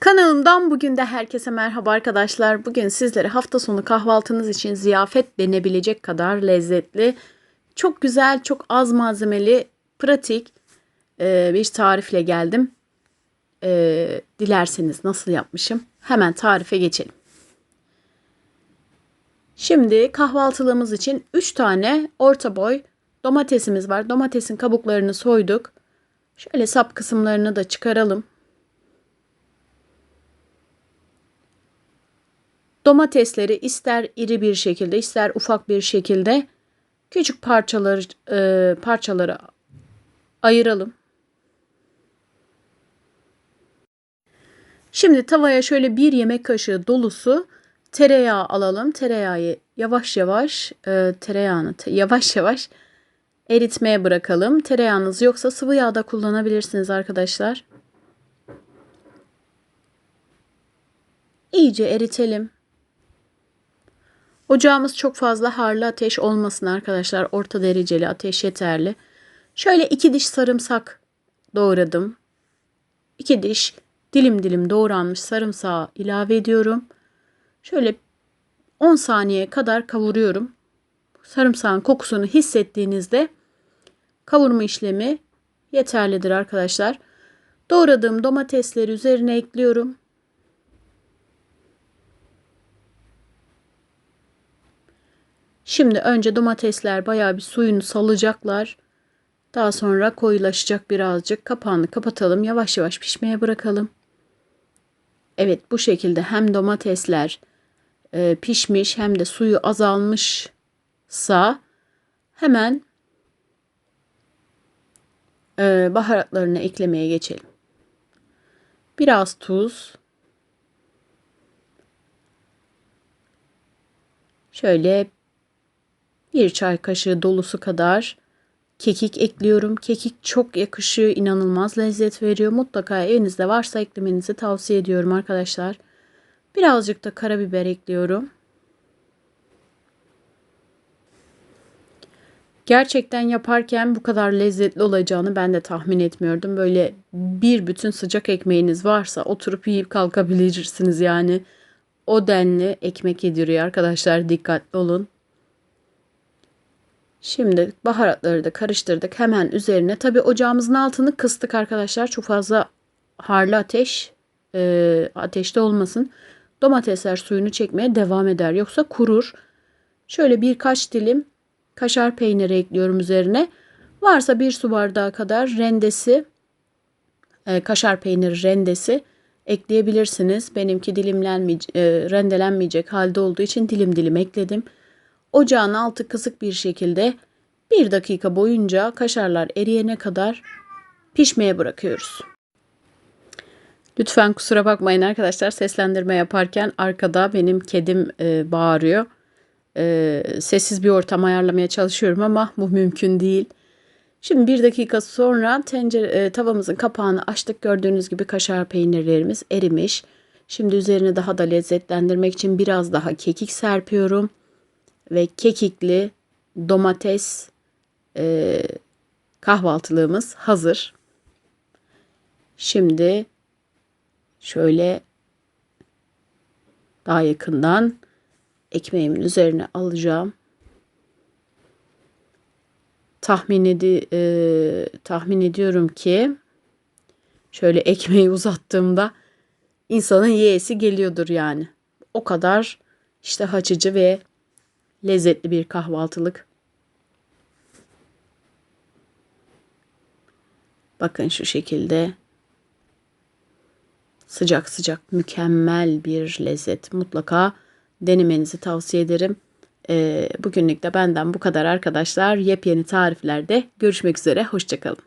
Kanalımdan bugün de herkese merhaba arkadaşlar. Bugün sizlere hafta sonu kahvaltınız için ziyafet denebilecek kadar lezzetli, çok güzel, çok az malzemeli, pratik e, bir tarifle geldim. E, dilerseniz nasıl yapmışım? Hemen tarife geçelim. Şimdi kahvaltılığımız için 3 tane orta boy domatesimiz var. Domatesin kabuklarını soyduk. Şöyle sap kısımlarını da çıkaralım. Domatesleri ister iri bir şekilde ister ufak bir şekilde küçük parçaları e, parçalara ayıralım. Şimdi tavaya şöyle bir yemek kaşığı dolusu tereyağı alalım. Tereyağı yavaş yavaş e, tereyağını te, yavaş yavaş eritmeye bırakalım. Tereyağınız yoksa sıvı yağ da kullanabilirsiniz arkadaşlar. İyice eritelim. Ocağımız çok fazla harlı ateş olmasın arkadaşlar. Orta dereceli ateş yeterli. Şöyle iki diş sarımsak doğradım. İki diş dilim dilim doğranmış sarımsağı ilave ediyorum. Şöyle 10 saniye kadar kavuruyorum. Sarımsağın kokusunu hissettiğinizde kavurma işlemi yeterlidir arkadaşlar. Doğradığım domatesleri üzerine ekliyorum. Şimdi önce domatesler bayağı bir suyunu salacaklar. Daha sonra koyulaşacak birazcık. Kapağını kapatalım. Yavaş yavaş pişmeye bırakalım. Evet bu şekilde hem domatesler e, pişmiş hem de suyu azalmışsa hemen e, baharatlarını eklemeye geçelim. Biraz tuz. Şöyle bir çay kaşığı dolusu kadar kekik ekliyorum. Kekik çok yakışıyor, inanılmaz lezzet veriyor. Mutlaka evinizde varsa eklemenizi tavsiye ediyorum arkadaşlar. Birazcık da karabiber ekliyorum. Gerçekten yaparken bu kadar lezzetli olacağını ben de tahmin etmiyordum. Böyle bir bütün sıcak ekmeğiniz varsa oturup yiyip kalkabilirsiniz yani. O denli ekmek yediriyor arkadaşlar dikkatli olun. Şimdi baharatları da karıştırdık. Hemen üzerine tabi ocağımızın altını kıstık arkadaşlar. Çok fazla harlı ateş e, ateşte olmasın. Domatesler suyunu çekmeye devam eder. Yoksa kurur. Şöyle birkaç dilim kaşar peyniri ekliyorum üzerine. Varsa bir su bardağı kadar rendesi e, kaşar peyniri rendesi ekleyebilirsiniz. Benimki dilimlenmeyecek, e, rendelenmeyecek halde olduğu için dilim dilim ekledim. Ocağın altı kısık bir şekilde bir dakika boyunca kaşarlar eriyene kadar pişmeye bırakıyoruz. Lütfen kusura bakmayın arkadaşlar seslendirme yaparken arkada benim kedim e, bağırıyor. E, sessiz bir ortam ayarlamaya çalışıyorum ama bu mümkün değil. Şimdi bir dakika sonra tencere e, tavamızın kapağını açtık. Gördüğünüz gibi kaşar peynirlerimiz erimiş. Şimdi üzerine daha da lezzetlendirmek için biraz daha kekik serpiyorum ve kekikli domates e, kahvaltılığımız hazır. Şimdi şöyle daha yakından ekmeğimin üzerine alacağım. Tahmin, edi, e, tahmin ediyorum ki şöyle ekmeği uzattığımda insanın yiyesi geliyordur yani. O kadar işte açıcı ve lezzetli bir kahvaltılık. Bakın şu şekilde sıcak sıcak mükemmel bir lezzet. Mutlaka denemenizi tavsiye ederim. Ee, bugünlük de benden bu kadar arkadaşlar. Yepyeni tariflerde görüşmek üzere. Hoşçakalın.